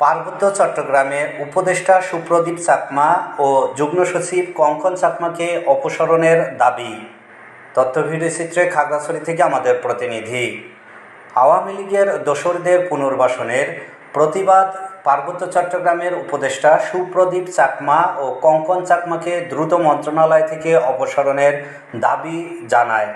পার্বত্য চট্টগ্রামে উপদেষ্টা সুপ্রদীপ চাকমা ও যুগ্ম সচিব কঙ্কন চাকমাকে অপসারণের দাবি। তথ্যভিডিও চিত্রে খাগড়াছড়ি থেকে আমাদের প্রতিনিধি। আওয়ামী লীগের দোসরদের পুনর্বাসনের প্রতিবাদ পার্বত্য চট্টগ্রামের উপদেষ্টা সুপ্রদীপ চাকমা ও কঙ্কন চাকমাকে দ্রুত মন্ত্রণালয় থেকে অপসারণের দাবি জানায়।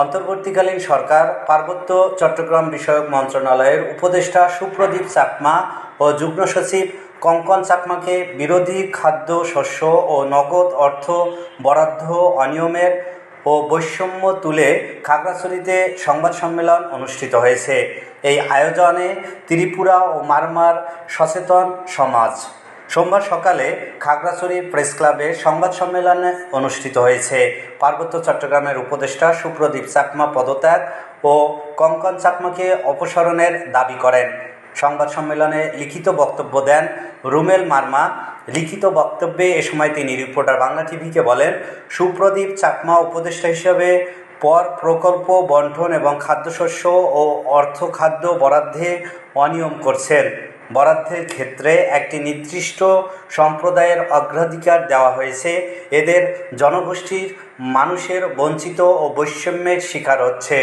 অন্তর্বর্তীকালীন সরকার, পার্বত্য চট্টগ্রাম বিষয়ক মন্ত্রণালয়ের উপদেষ্টা সুপ্রদীপ চাকমা ও যুগ্ম সচিব কঙ্কন চাকমাকে বিরোধী খাদ্য, শস্য ও নগদ অর্থ বরাদ্দ অনিয়মের ও বৈষম্য তুলে খাগড়াছড়িতে সংবাদ সম্মেলন অনুষ্ঠিত হয়েছে। এই আয়োজনে ত্রিপুরা ও মারমার সচেতন সমাজ সোমবার সকালে খাগড়াছড়ি প্রেস ক্লাবে সংবাদ সম্মেলনে অনুষ্ঠিত হয়েছে। পার্বত্য চট্টগ্রামের উপদেষ্টা সুপ্রদীপ চাকমা পদত্যাগ ও কঙ্কন চাকমাকে অপসারণের দাবি করেন। সংবাদ সম্মেলনে লিখিত বক্তব্য দেন রুমেল মার্মা। লিখিত বক্তব্যে এ সময় তিনি রিপোর্টার বাংলা টিভিকে বলেন, সুপ্রদীপ চাকমা উপদেষ্টা হিসেবে পর প্রকল্প, বন্টন এবং খাদ্যশস্য ও অর্থ খাদ্য বরাদ্দে অনিয়ম করছেন। বরাদ্দের ক্ষেত্রে একটি নির্দিষ্ট সম্প্রদায়ের অগ্রাধিকার দেওয়া হয়েছে। এদের জনগোষ্ঠীর মানুষের বঞ্চিত ও বৈষম্যের শিকার হচ্ছে।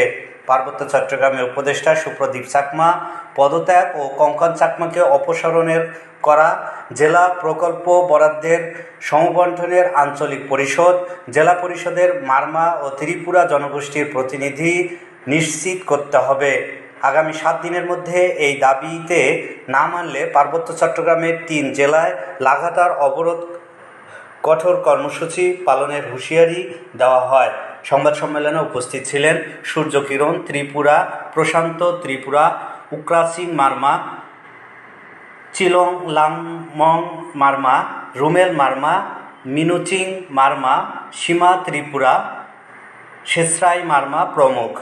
পার্বত্য চট্টগ্রামের উপদেষ্টা সুপ্রদীপ চাকমা, পদত্যাগ ও কঙ্কন চাকমাকে অপসারণের করা, জেলা প্রকল্প বরাদ্দের সমবন্টনের আঞ্চলিক পরিষদ, জেলা পরিষদের মারমা ও ত্রিপুরা জনগোষ্ঠীর প্রতিনিধি নিশ্চিত করতে হবে। আগামী সাত দিনের মধ্যে এই দাবিতে না মানলে পার্বত্য চট্টগ্রামের তিন জেলায় লাগাতার অবরোধ কঠোর কর্মসূচি পালনের হুঁশিয়ারি দেওয়া হয়। সংবাদ সম্মেলনে উপস্থিত ছিলেন সূর্যকিরণ ত্রিপুরা, প্রশান্ত ত্রিপুরা উকরাসিং মার্মা, চিলং লাংমং মার্মা, রুমেল মার্মা মিনুচিং মার্মা, সীমা ত্রিপুরা শেষরাই মার্মা প্রমুখ।